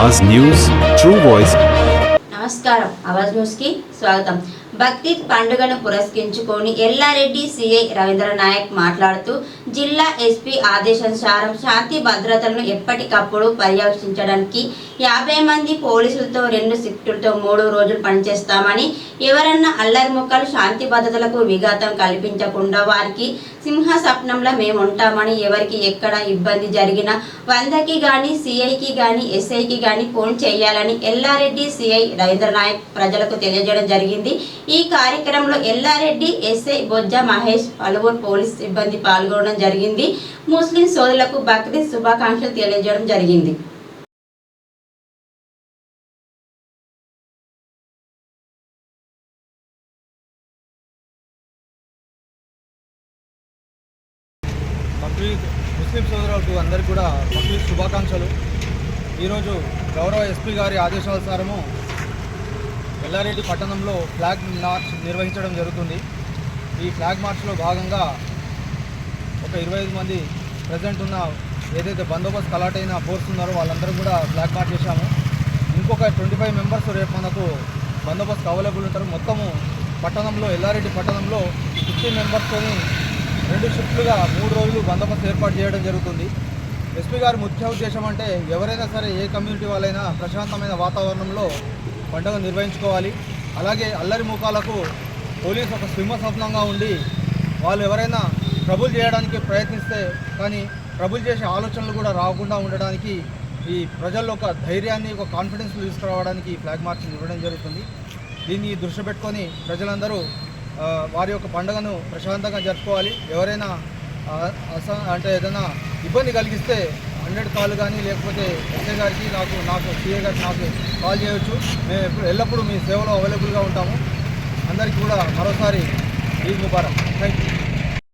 Avaz news true voice. నమస్కారం అవాజ్ న్యూస్కి స్వాగతం. బక్రీద్ పండుగను పురస్కరించుకొని ఎల్లారెడ్డి సిఐ రవీంద్ర నాయక్ మాట్లాడుతూ జిల్లా ఎస్పీ ఆదేశానుసారం శాంతి భద్రతలను ఎప్పటికప్పుడు పర్యవేక్షించడానికి యాభై మంది పోలీసులతో రెండు షిఫ్టులతో మూడు రోజులు పనిచేస్తామని ఎవరన్నా అల్లరి ముక్కలు శాంతి భద్రతలకు విఘాతం కల్పించకుండా వారికి సింహ స్వప్నంలో మేము ఉంటామని ఎవరికి ఎక్కడ ఇబ్బంది జరిగినా వందకి కానీ సిఐకి కానీ ఎస్ఐకి కానీ ఫోన్ చేయాలని ఎల్లారెడ్డి సిఐ రవీంద్రనాయక్ ప్రజలకు తెలియజేయడం జరిగింది. ఈ కార్యక్రమంలో ఎల్లారెడ్డి ఎస్ఐ బొజ్జ మహేష్ పలువురు పోలీస్ సిబ్బంది పాల్గొనడం జరిగింది. ముస్లిం సోదరులకు బక్రీద్ శుభాకాంక్షలు తెలియజేయడం జరిగింది. బక్రీద్ ముస్లిం సోదరులకు అందరికీ కూడా బక్రీద్ శుభాకాంక్షలు. ఈరోజు గౌరవ ఎస్పీ గారి ఆదేశానుసారము ఎల్లారెడ్డి పట్టణంలో ఫ్లాగ్ మార్చ్ నిర్వహించడం జరుగుతుంది. ఈ ఫ్లాగ్ మార్చ్లో భాగంగా ఒక ఇరవై ఐదు మంది ప్రజెంట్ ఉన్న ఏదైతే బందోబస్తు అలాట్ అయిన ఫోర్స్ ఉన్నారో వాళ్ళందరూ కూడా ఫ్లాగ్ మార్చ్ చేశాము. ఇంకొక ట్వంటీ ఫైవ్ మెంబర్స్ రేపు మనకు బందోబస్తు అవైలబుల్ ఉంటారు. మొత్తము పట్టణంలో ఎల్లారెడ్డి పట్టణంలో ఫిఫ్టీన్ మెంబర్స్తోని రెండు షిఫ్ట్లుగా మూడు రోజులు బందోబస్తు ఏర్పాటు చేయడం జరుగుతుంది. ఎస్పీ గారి ముఖ్య ఉద్దేశం అంటే ఎవరైనా సరే ఏ కమ్యూనిటీ వాళ్ళైనా ప్రశాంతమైన వాతావరణంలో పండుగ నిర్వహించుకోవాలి. అలాగే అల్లరి ముఖాలకు పోలీస్ ఒక సింహస్వప్నంగా ఉండి వాళ్ళు ఎవరైనా ట్రబుల్ చేయడానికి ప్రయత్నిస్తే కానీ ట్రబుల్ చేసే ఆలోచనలు కూడా రాకుండా ఉండడానికి ఈ ప్రజల్లో ఒక ధైర్యాన్ని ఒక కాన్ఫిడెన్స్ తీసుకురావడానికి ఈ ఫ్లాగ్ మార్చ్ ఇవ్వడం జరుగుతుంది. దీన్ని దృష్టి పెట్టుకొని ప్రజలందరూ వారి యొక్క పండుగను ప్రశాంతంగా జరుపుకోవాలి. ఎవరైనా అస అంటే ఏదైనా ఇబ్బంది కలిగిస్తే హండ్రెడ్ కాల్ కానీ లేకపోతే ఎస్ఏ గారికి నాకు నాకు సిఏ గారికి నాకు కాల్ చేయవచ్చు మేము ఎప్పుడు ఎల్లప్పుడూ మీ సేవలో అవైలబుల్గా ఉంటాము. అందరికీ కూడా మరోసారి ఈద్ ముబారక్. Thank you